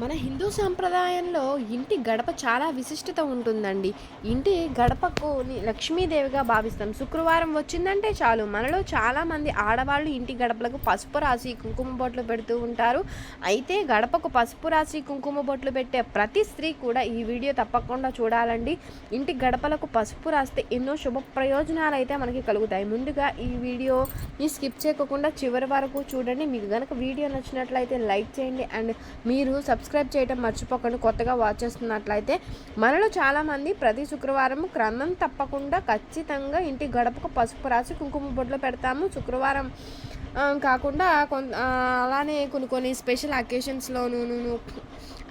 మన హిందూ సాంప్రదాయంలో ఇంటి గడప చాలా విశిష్టత ఉంటుందండి. ఇంటి గడపకు లక్ష్మీదేవిగా భావిస్తాం. శుక్రవారం వచ్చిందంటే చాలు. మనలో చాలామంది ఆడవాళ్ళు ఇంటి గడపలకు పసుపు రాసి కుంకుమ బొట్లు పెడుతూ ఉంటారు. అయితే గడపకు పసుపు రాసి కుంకుమ బొట్లు పెట్టే ప్రతి స్త్రీ కూడా ఈ వీడియో తప్పకుండా చూడాలండి. ఇంటి గడపలకు పసుపు రాస్తే ఎన్నో శుభ ప్రయోజనాలు అయితే మనకి కలుగుతాయి. ముందుగా ఈ వీడియోని స్కిప్ చేయకుండా చివరి వరకు చూడండి. మీకు కనుక వీడియో నచ్చినట్లయితే లైక్ చేయండి. అండ్ మీరు సబ్స్క్రైబ్ చేయడం మర్చిపోకండి. కొత్తగా వాచ్ చేస్తున్నట్లయితే మనలో చాలామంది ప్రతి శుక్రవారం క్రమం తప్పకుండా ఖచ్చితంగా ఇంటి గడపకు పసుపు రాసి కుంకుమ బొడ్లో పెడతాము. శుక్రవారం కాకుండా కొంత అలానే కొన్ని కొన్ని స్పెషల్ అకేషన్స్లోనూ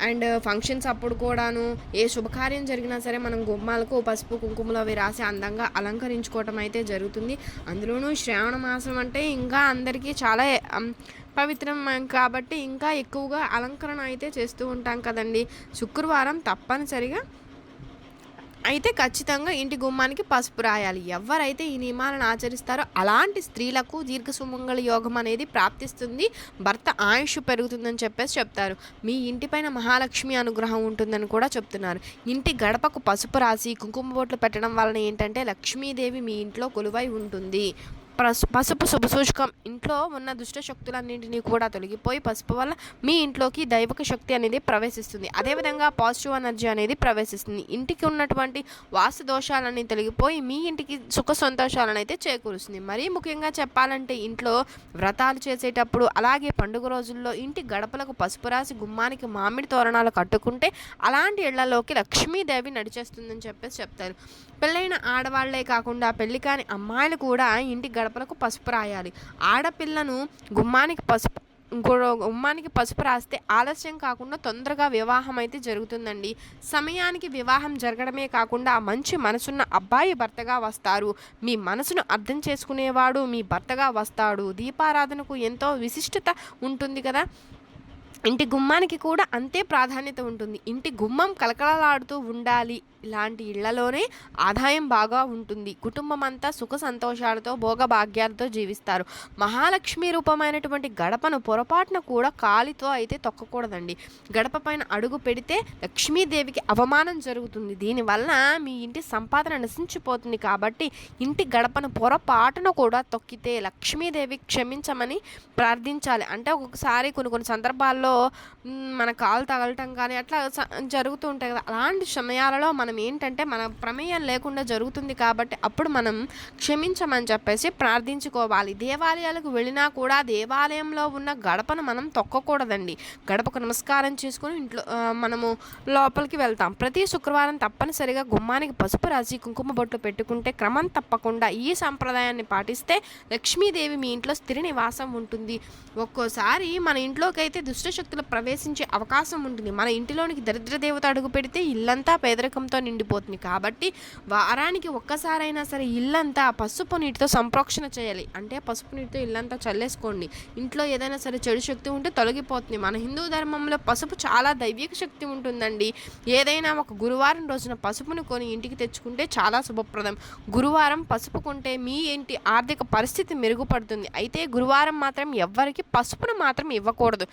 అండ్ ఫంక్షన్స్ అప్పుడు కూడాను ఏ శుభకార్యం జరిగినా సరే మనం గుమ్మాలకు పసుపు కుంకుమలు అవి రాసి అందంగా అలంకరించుకోవటం అయితే జరుగుతుంది. అందులోనూ శ్రావణ మాసం అంటే ఇంకా అందరికీ చాలా పవిత్రం కాబట్టి ఇంకా ఎక్కువగా అలంకరణ అయితే చేస్తూ ఉంటాం కదండి. శుక్రవారం తప్పనిసరిగా అయితే ఖచ్చితంగా ఇంటి గుమ్మానికి పసుపు రాయాలి. ఎవరైతే ఈ నియమాలను ఆచరిస్తారో అలాంటి స్త్రీలకు దీర్ఘ సుమంగళ యోగం అనేది ప్రాప్తిస్తుంది. భర్త ఆయుష్ పెరుగుతుందని చెప్పేసి చెప్తారు. మీ ఇంటిపైన మహాలక్ష్మి అనుగ్రహం ఉంటుందని కూడా చెప్తున్నారు. ఇంటి గడపకు పసుపు రాసి కుంకుమ బొట్లు పెట్టడం వలన ఏంటంటే లక్ష్మీదేవి మీ ఇంట్లో కొలువై ఉంటుంది. పసుపు శుభసూచకం ఇంట్లో ఉన్న దుష్ట శక్తులన్నింటినీ కూడా తొలగిపోయి పసుపు వల్ల మీ ఇంట్లోకి దైవక శక్తి అనేది ప్రవేశిస్తుంది. అదేవిధంగా పాజిటివ్ ఎనర్జీ అనేది ప్రవేశిస్తుంది. ఇంటికి ఉన్నటువంటి వాస్తు దోషాలన్నీ తొలగిపోయి మీ ఇంటికి సుఖ సంతోషాలను అయితే చేకూరుస్తుంది. మరీ ముఖ్యంగా చెప్పాలంటే ఇంట్లో వ్రతాలు చేసేటప్పుడు అలాగే పండుగ రోజుల్లో ఇంటి గడపలకు పసుపు రాసి గుమ్మానికి మామిడి తోరణాలు కట్టుకుంటే అలాంటి ఇళ్ళలోకి లక్ష్మీదేవి నడిచేస్తుందని చెప్పేసి చెప్తారు. పెళ్ళైన ఆడవాళ్ళే కాకుండా పెళ్ళి కాని అమ్మాయిలు కూడా ఇంటి గడపలకు పసుపు రాయాలి. ఆడపిల్లను గుమ్మానికి పసుపు గుమ్మానికి పసుపు రాస్తే ఆలస్యం కాకుండా తొందరగా వివాహం అయితే జరుగుతుందండి. సమయానికి వివాహం జరగడమే కాకుండా మంచి మనసున్న అబ్బాయి భర్తగా వస్తారు. మీ మనసును అర్థం చేసుకునేవాడు మీ భర్తగా వస్తాడు. దీపారాధనకు ఎంతో విశిష్టత ఉంటుంది కదా? ఇంటి గుమ్మానికి కూడా అంతే ప్రాధాన్యత ఉంటుంది. ఇంటి గుమ్మం కలకలలాడుతూ ఉండాలి. ఇలాంటి ఇళ్ళలోనే ఆదాయం బాగా ఉంటుంది. కుటుంబం అంతా సుఖ సంతోషాలతో భోగభాగ్యాలతో జీవిస్తారు. మహాలక్ష్మి రూపమైనటువంటి గడపను పొరపాటున కూడా కాలితో అయితే తొక్కకూడదండి. గడప పైన అడుగు పెడితే లక్ష్మీదేవికి అవమానం జరుగుతుంది. దీనివల్ల మీ ఇంటి సంపాదన నశించిపోతుంది కాబట్టి ఇంటి గడపను పొరపాటున కూడా తొక్కితే లక్ష్మీదేవి క్షమించమని ప్రార్థించాలి. అంటే ఒక్కొక్కసారి కొన్ని కొన్ని సందర్భాల్లో మన కాలు తగలటం కానీ అట్లా జరుగుతూ ఉంటాయి కదా. అలాంటి సమయాలలో మనం ఏంటంటే మన ప్రమేయం లేకుండా జరుగుతుంది కాబట్టి అప్పుడు మనం క్షమించమని చెప్పేసి ప్రార్థించుకోవాలి. దేవాలయాలకు వెళ్ళినా కూడా దేవాలయంలో ఉన్న గడపను మనం తొక్కకూడదండి. గడపకు నమస్కారం చేసుకుని ఇంట్లో మనము లోపలికి వెళ్తాం. ప్రతి శుక్రవారం తప్పనిసరిగా గుమ్మానికి పసుపు రాసి కుంకుమ బొట్లు పెట్టుకుంటే క్రమం తప్పకుండా ఈ సంప్రదాయాన్ని పాటిస్తే లక్ష్మీదేవి మీ ఇంట్లో స్థిర నివాసం ఉంటుంది. ఒక్కోసారి మన ఇంట్లోకి అయితే వ్యక్తులు ప్రవేశించే అవకాశం ఉంటుంది. మన ఇంటిలోనికి దరిద్ర దేవత అడుగు పెడితే ఇల్లంతా పేదరికంతో నిండిపోతుంది. కాబట్టి వారానికి ఒక్కసారైనా సరే ఇల్లంతా పసుపు నీటితో సంప్రోక్షణ చేయాలి. అంటే పసుపు నీటితో ఇల్లంతా చల్లేసుకోండి. ఇంట్లో ఏదైనా సరే చెడు శక్తి ఉంటే తొలగిపోతుంది. మన హిందూ ధర్మంలో పసుపు చాలా దైవిక శక్తి ఉంటుందండి. ఏదైనా ఒక గురువారం రోజున పసుపును కొని ఇంటికి తెచ్చుకుంటే చాలా శుభప్రదం. గురువారం పసుపు కొంటే మీ ఇంటి ఆర్థిక పరిస్థితి మెరుగుపడుతుంది. అయితే గురువారం మాత్రం ఎవ్వరికి పసుపును మాత్రం ఇవ్వకూడదు.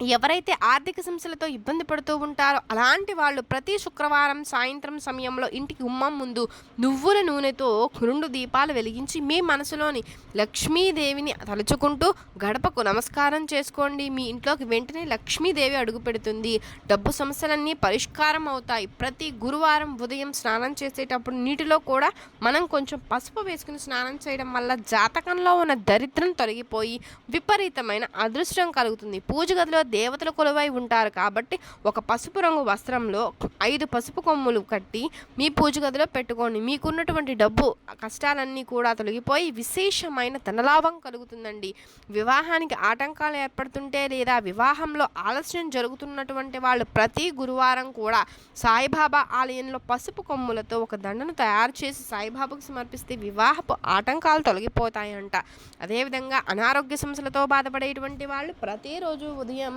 ఎవరైతే ఆర్థిక సమస్యలతో ఇబ్బంది పడుతూ ఉంటారో అలాంటి వాళ్ళు ప్రతి శుక్రవారం సాయంత్రం సమయంలో ఇంటికి ఉమ్మం ముందు నువ్వుల నూనెతో రెండు దీపాలు వెలిగించి మీ మనసులోని లక్ష్మీదేవిని తలుచుకుంటూ గడపకు నమస్కారం చేసుకోండి. మీ ఇంట్లోకి వెంటనే లక్ష్మీదేవి అడుగు పెడుతుంది. డబ్బు సమస్యలన్నీ పరిష్కారం అవుతాయి. ప్రతి గురువారం ఉదయం స్నానం చేసేటప్పుడు నీటిలో కూడా మనం కొంచెం పసుపు వేసుకుని స్నానం చేయడం వల్ల జాతకంలో ఉన్న దరిద్రం తొలగిపోయి విపరీతమైన అదృష్టం కలుగుతుంది. పూజ గదిలో దేవతలు కొలువై ఉంటారు కాబట్టి ఒక పసుపు రంగు వస్త్రంలో ఐదు పసుపు కొమ్ములు కట్టి మీ పూజ గదిలో పెట్టుకోండి. మీకున్నటువంటి డబ్బు కష్టాలన్నీ కూడా తొలగిపోయి విశేషమైన ధనలాభం కలుగుతుందండి. వివాహానికి ఆటంకాలు ఏర్పడుతుంటే లేదా వివాహంలో ఆలస్యం జరుగుతున్నటువంటి వాళ్ళు ప్రతి గురువారం కూడా సాయిబాబా ఆలయంలో పసుపు కొమ్ములతో ఒక దండను తయారు చేసి సాయిబాబాకు సమర్పిస్తే వివాహపు ఆటంకాలు తొలగిపోతాయంట. అదేవిధంగా అనారోగ్య సమస్యలతో బాధపడేటువంటి వాళ్ళు ప్రతిరోజు ఉదయం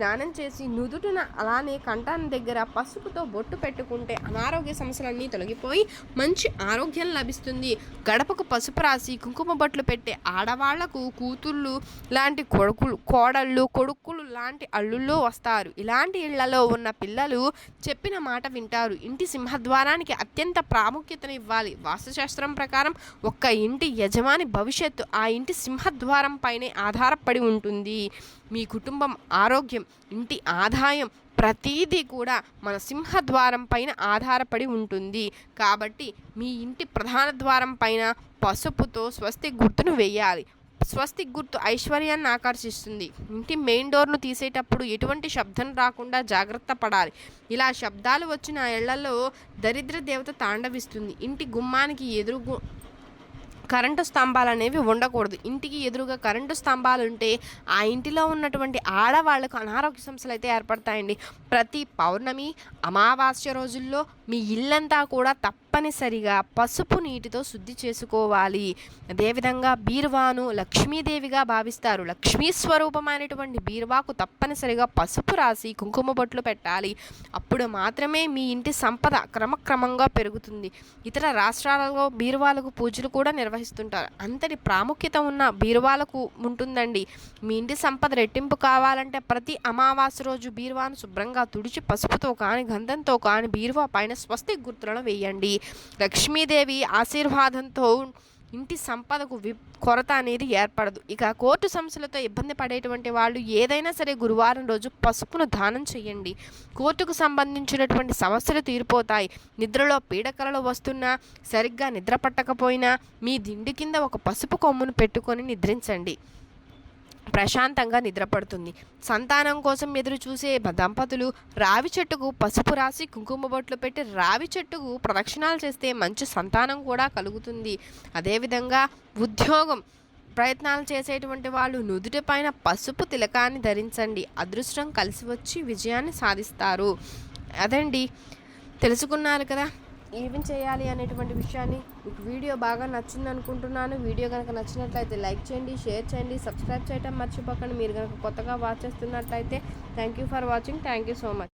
స్నానం చేసి నుదుటిన అలానే కంఠాన్ని దగ్గర పసుపుతో బొట్టు పెట్టుకుంటే అనారోగ్య సమస్యలన్నీ తొలగిపోయి మంచి ఆరోగ్యం లభిస్తుంది. గడపకు పసుపు రాసి కుంకుమ బొట్లు పెట్టే ఆడవాళ్ళకు కూతుళ్ళు లాంటి కొడుకులు కోడళ్ళు కొడుకులు లాంటి అల్లుళ్ళు వస్తారు. ఇలాంటి ఇళ్ళలో ఉన్న పిల్లలు చెప్పిన మాట వింటారు. ఇంటి సింహద్వారానికి అత్యంత ప్రాముఖ్యతను ఇవ్వాలి వాస్తుశాస్త్రం ప్రకారం ఒక్క ఇంటి యజమాని భవిష్యత్తు ఆ ఇంటి సింహద్వారం పైనే ఆధారపడి ఉంటుంది. మీ కుటుంబం ఆరోగ్యం ఇంటి ఆదాయం ప్రతీదీ కూడా మన సింహద్వారం పైన ఆధారపడి ఉంటుంది. కాబట్టి మీ ఇంటి ప్రధాన ద్వారం పైన పసుపుతో స్వస్తి గుర్తును వేయాలి. స్వస్తిక్ గుర్తు ఐశ్వర్యాన్ని ఆకర్షిస్తుంది. ఇంటి మెయిన్ డోర్ను తీసేటప్పుడు ఎటువంటి శబ్దం రాకుండా జాగ్రత్త పడాలి. ఇలా శబ్దాలు వచ్చిన ఇళ్ళలో దరిద్ర దేవత తాండవిస్తుంది. ఇంటి గుమ్మానికి ఎదురు కరెంటు స్తంభాలు అనేవి ఉండకూడదు. ఇంటికి ఎదురుగా కరెంటు స్తంభాలు ఉంటే ఆ ఇంటిలో ఉన్నటువంటి ఆడవాళ్ళకు అనారోగ్య సమస్యలు అయితే ఏర్పడతాయండి. ప్రతి పౌర్ణమి అమావాస్య రోజుల్లో మీ ఇల్లంతా కూడా తప్ప తప్పనిసరిగా పసుపు నీటితో శుద్ధి చేసుకోవాలి. అదేవిధంగా బీరువాను లక్ష్మీదేవిగా భావిస్తారు. లక్ష్మీ స్వరూపమైనటువంటి బీరువాకు తప్పనిసరిగా పసుపు రాసి కుంకుమ బొట్లు పెట్టాలి. అప్పుడు మాత్రమే మీ ఇంటి సంపద క్రమక్రమంగా పెరుగుతుంది. ఇతర రాష్ట్రాలలో బీరువాలకు పూజలు కూడా నిర్వహిస్తుంటారు. అంతటి ప్రాముఖ్యత ఉన్న బీరువాలకు ఉంటుందండి. మీ ఇంటి సంపద రెట్టింపు కావాలంటే ప్రతి అమావాస్య రోజు బీరువాను శుభ్రంగా తుడిచి పసుపుతో కానీ గంధంతో కానీ బీరువా పైన స్వస్తి గుర్తులను వేయండి. లక్ష్మీదేవి ఆశీర్వాదంతో ఇంటి సంపదకు వి కొరత అనేది ఏర్పడదు. ఇక కోర్టు సమస్యలతో ఇబ్బంది పడేటువంటి వాళ్ళు ఏదైనా సరే గురువారం రోజు పసుపును దానం చేయండి. కోర్టుకు సంబంధించినటువంటి సమస్యలు తీరిపోతాయి. నిద్రలో పీడకలలు వస్తున్నా సరిగ్గా నిద్ర పట్టకపోయినా మీ దిండు కింద ఒక పసుపు కొమ్మును పెట్టుకొని నిద్రించండి. ప్రశాంతంగా నిద్రపడుతుంది. సంతానం కోసం ఎదురు చూసే దంపతులు రావి చెట్టుకు పసుపు రాసి కుంకుమ బొట్లు పెట్టి రావి చెట్టుకు ప్రదక్షిణాలు చేస్తే మంచి సంతానం కూడా కలుగుతుంది. అదేవిధంగా ఉద్యోగం ప్రయత్నాలు చేసేటువంటి వాళ్ళు నుదుటిపైన పసుపు తిలకాన్ని ధరించండి. అదృష్టం కలిసి వచ్చి విజయాన్ని సాధిస్తారు. అదండి. తెలుసుకున్నారు కదా? ఏమి చేయాలి అనేటువంటి విషయాన్ని? మీకు వీడియో బాగా నచ్చింది అనుకుంటున్నాను వీడియో కనుక నచ్చినట్లయితే లైక్ చేయండి షేర్ చేయండి సబ్స్క్రైబ్ చేయటం మర్చిపోకండి. మీరు కనుక కొత్తగా వాచ్ చేస్తున్నట్లయితే thank you for watching thank you so much